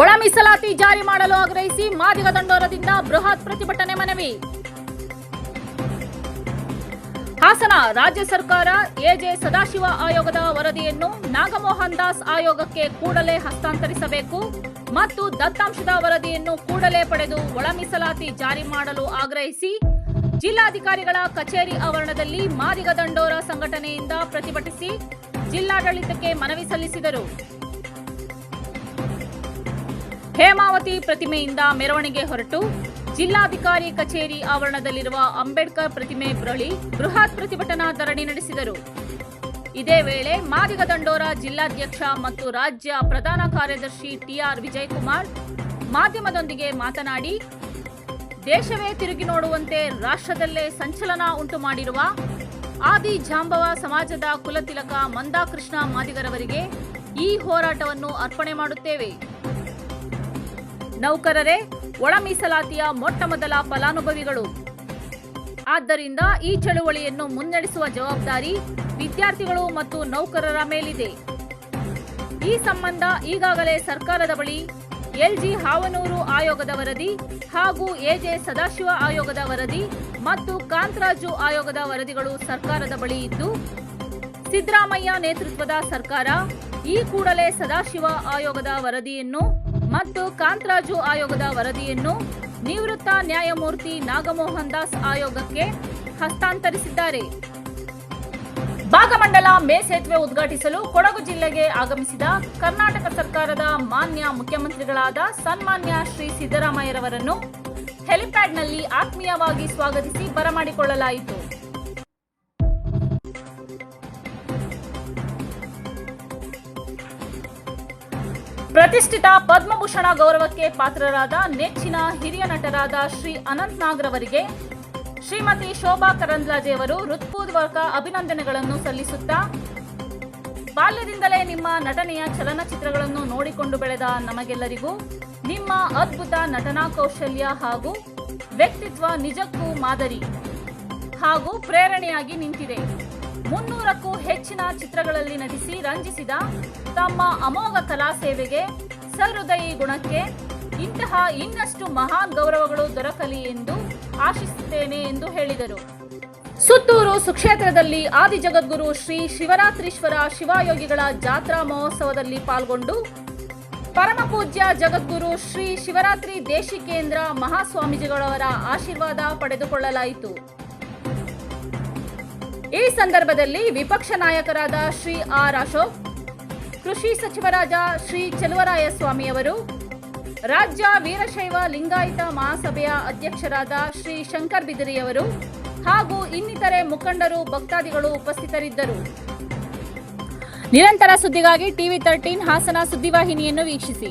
ಒಳ ಮೀಸಲಾತಿ ಜಾರಿ ಮಾಡಲು ಆಗ್ರಹಿಸಿ ಮಾದಿಗ ದಂಡೋರದಿಂದ ಬೃಹತ್ ಪ್ರತಿಭಟನೆ ಮನವಿ. ಹಾಸನ ರಾಜ್ಯ ಸರ್ಕಾರ ಎಜೆ ಸದಾಶಿವ ಆಯೋಗದ ವರದಿಯನ್ನು ನಾಗಮೋಹನ್ ದಾಸ್ ಆಯೋಗಕ್ಕೆ ಕೂಡಲೇ ಹಸ್ತಾಂತರಿಸಬೇಕು ಮತ್ತು ದತ್ತಾಂಶದ ವರದಿಯನ್ನು ಕೂಡಲೇ ಪಡೆದು ಒಳ ಮೀಸಲಾತಿ ಜಾರಿ ಮಾಡಲು ಆಗ್ರಹಿಸಿ ಜಿಲ್ಲಾಧಿಕಾರಿಗಳ ಕಚೇರಿ ಆವರಣದಲ್ಲಿ ಮಾದಿಗ ದಂಡೋರ ಸಂಘಟನೆಯಿಂದ ಪ್ರತಿಭಟಿಸಿ ಜಿಲ್ಲಾಡಳಿತಕ್ಕೆ ಮನವಿ ಸಲ್ಲಿಸಿದರು. ಹೇಮಾವತಿ ಪ್ರತಿಮೆಯಿಂದ ಮೆರವಣಿಗೆ ಹೊರಟು ಜಿಲ್ಲಾಧಿಕಾರಿ ಕಚೇರಿ ಆವರಣದಲ್ಲಿರುವ ಅಂಬೇಡ್ಕರ್ ಪ್ರತಿಮೆ ಬಳಿ ಬೃಹತ್ ಪ್ರತಿಭಟನಾ ಧರಣಿ ನಡೆಸಿದರು. ಇದೇ ವೇಳೆ ಮಾದಿಗ ದಂಡೋರ ಜಿಲ್ಲಾಧ್ಯಕ್ಷ ಮತ್ತು ರಾಜ್ಯ ಪ್ರಧಾನ ಕಾರ್ಯದರ್ಶಿ ಟಿಆರ್ ವಿಜಯಕುಮಾರ್ ಮಾಧ್ಯಮದೊಂದಿಗೆ ಮಾತನಾಡಿ, ದೇಶವೇ ತಿರುಗಿ ನೋಡುವಂತೆ ರಾಷ್ಟ್ರದಲ್ಲೇ ಸಂಚಲನ ಉಂಟು ಮಾಡಿರುವ ಆದಿ ಜಾಂಬವ ಸಮಾಜದ ಕುಲತಿಲಕ ಮಂದಾಕೃಷ್ಣ ಮಾದಿಗರವರಿಗೆ ಈ ಹೋರಾಟವನ್ನು ಅರ್ಪಣೆ ಮಾಡುತ್ತೇವೆ. ನೌಕರರೇ ಒಳ ಮೀಸಲಾತಿಯ ಮೊಟ್ಟ ಮೊದಲ ಫಲಾನುಭವಿಗಳು. ಆದ್ದರಿಂದ ಈ ಚಳುವಳಿಯನ್ನು ಮುನ್ನಡೆಸುವ ಜವಾಬ್ದಾರಿ ವಿದ್ಯಾರ್ಥಿಗಳು ಮತ್ತು ನೌಕರರ ಮೇಲಿದೆ. ಈ ಸಂಬಂಧ ಈಗಾಗಲೇ ಸರ್ಕಾರದ ಬಳಿ ಎಲ್ಜಿ ಹಾವನೂರು ಆಯೋಗದ ವರದಿ ಹಾಗೂ ಎಜೆ ಸದಾಶಿವ ಆಯೋಗದ ವರದಿ ಮತ್ತು ಕಾಂತರಾಜು ಆಯೋಗದ ವರದಿಗಳು ಸರ್ಕಾರದ ಬಳಿ ಇದ್ದು, ಸಿದ್ದರಾಮಯ್ಯ ನೇತೃತ್ವದ ಸರ್ಕಾರ ಈ ಕೂಡಲೇ ಸದಾಶಿವ ಆಯೋಗದ ವರದಿಯನ್ನು ಮತ್ತು ಕಾಂತರಾಜು ಆಯೋಗದ ವರದಿಯನ್ನು ನಿವೃತ್ತ ನ್ಯಾಯಮೂರ್ತಿ ನಾಗಮೋಹನ್ ದಾಸ್ ಆಯೋಗಕ್ಕೆ ಹಸ್ತಾಂತರಿಸಿದ್ದಾರೆ. ಭಾಗಮಂಡಲ ಮೇಲ್ಸೇತುವೆ ಉದ್ಘಾಟಿಸಲು ಕೊಡಗು ಜಿಲ್ಲೆಗೆ ಆಗಮಿಸಿದ ಕರ್ನಾಟಕ ಸರ್ಕಾರದ ಮಾನ್ಯ ಮುಖ್ಯಮಂತ್ರಿಗಳಾದ ಸನ್ಮಾನ್ಯ ಶ್ರೀ ಸಿದ್ದರಾಮಯ್ಯರವರನ್ನು ಹೆಲಿಪ್ಯಾಡ್ನಲ್ಲಿ ಆತ್ಮೀಯವಾಗಿ ಸ್ವಾಗತಿಸಿ ಬರಮಾಡಿಕೊಳ್ಳಲಾಯಿತು. ಪ್ರತಿಷ್ಠಿತ ಪದ್ಮಭೂಷಣ ಗೌರವಕ್ಕೆ ಪಾತ್ರರಾದ ನೆಚ್ಚಿನ ಹಿರಿಯ ನಟರಾದ ಶ್ರೀ ಅನಂತ್ ನಾಗ್ರವರಿಗೆ ಶ್ರೀಮತಿ ಶೋಭಾ ಕರಂದ್ಲಾಜೆಯವರು ಹೃತ್ಪೂರ್ವಕ ಅಭಿನಂದನೆಗಳನ್ನು ಸಲ್ಲಿಸುತ್ತಾ, ಬಾಲ್ಯದಿಂದಲೇ ನಿಮ್ಮ ನಟನೆಯ ಚಲನಚಿತ್ರಗಳನ್ನು ನೋಡಿಕೊಂಡು ಬೆಳೆದ ನಮಗೆಲ್ಲರಿಗೂ ನಿಮ್ಮ ಅದ್ಭುತ ನಟನಾ ಕೌಶಲ್ಯ ಹಾಗೂ ವ್ಯಕ್ತಿತ್ವ ನಿಜಕ್ಕೂ ಮಾದರಿ ಹಾಗೂ ಪ್ರೇರಣೆಯಾಗಿ ನಿಂತಿದೆ. ಮುನ್ನೂರಕ್ಕೂ ಹೆಚ್ಚಿನ ಚಿತ್ರಗಳಲ್ಲಿ ನಟಿಸಿ ರಂಜಿಸಿದ ತಮ್ಮ ಅಮೋಘ ಕಲಾ ಸೇವೆಗೆ ಸಹೃದಯಿ ಗುಣಕ್ಕೆ ಇಂತಹ ಇನ್ನಷ್ಟು ಮಹಾನ್ ಗೌರವಗಳು ದೊರಕಲಿ ಎಂದು ಆಶಿಸುತ್ತೇನೆ ಎಂದು ಹೇಳಿದರು. ಸುತ್ತೂರು ಸುಕ್ಷೇತ್ರದಲ್ಲಿ ಆದಿಜಗದ್ಗುರು ಶ್ರೀ ಶಿವರಾತ್ರೀಶ್ವರ ಶಿವಯೋಗಿಗಳ ಜಾತ್ರಾ ಮಹೋತ್ಸವದಲ್ಲಿ ಪಾಲ್ಗೊಂಡು ಪರಮಪೂಜ್ಯ ಜಗದ್ಗುರು ಶ್ರೀ ಶಿವರಾತ್ರಿ ದೇಶಿಕೇಂದ್ರ ಮಹಾಸ್ವಾಮೀಜಿಗಳವರ ಆಶೀರ್ವಾದ ಪಡೆದುಕೊಳ್ಳಲಾಯಿತು. ಈ ಸಂದರ್ಭದಲ್ಲಿ ವಿಪಕ್ಷ ನಾಯಕರಾದ ಶ್ರೀ ಆರ್ ಅಶೋಕ್, ಕೃಷಿ ಸಚಿವರಾದ ಶ್ರೀ ಚಲುವರಾಯಸ್ವಾಮಿಯವರು ರಾಜ್ಯ ವೀರಶೈವ ಲಿಂಗಾಯತ ಮಹಾಸಭೆಯ ಅಧ್ಯಕ್ಷರಾದ ಶ್ರೀ ಶಂಕರ್ ಬಿದರಿಯವರು ಹಾಗೂ ಇನ್ನಿತರೆ ಮುಖಂಡರು, ಭಕ್ತಾದಿಗಳು ಉಪಸ್ಥಿತರಿದ್ದರು. ನಿರಂತರ ಸುದ್ದಿಗಾಗಿ ಟಿವಿ ತರ್ಟೀನ್ ಹಾಸನ ಸುದ್ದಿವಾಹಿನಿಯನ್ನು ವೀಕ್ಷಿಸಿ.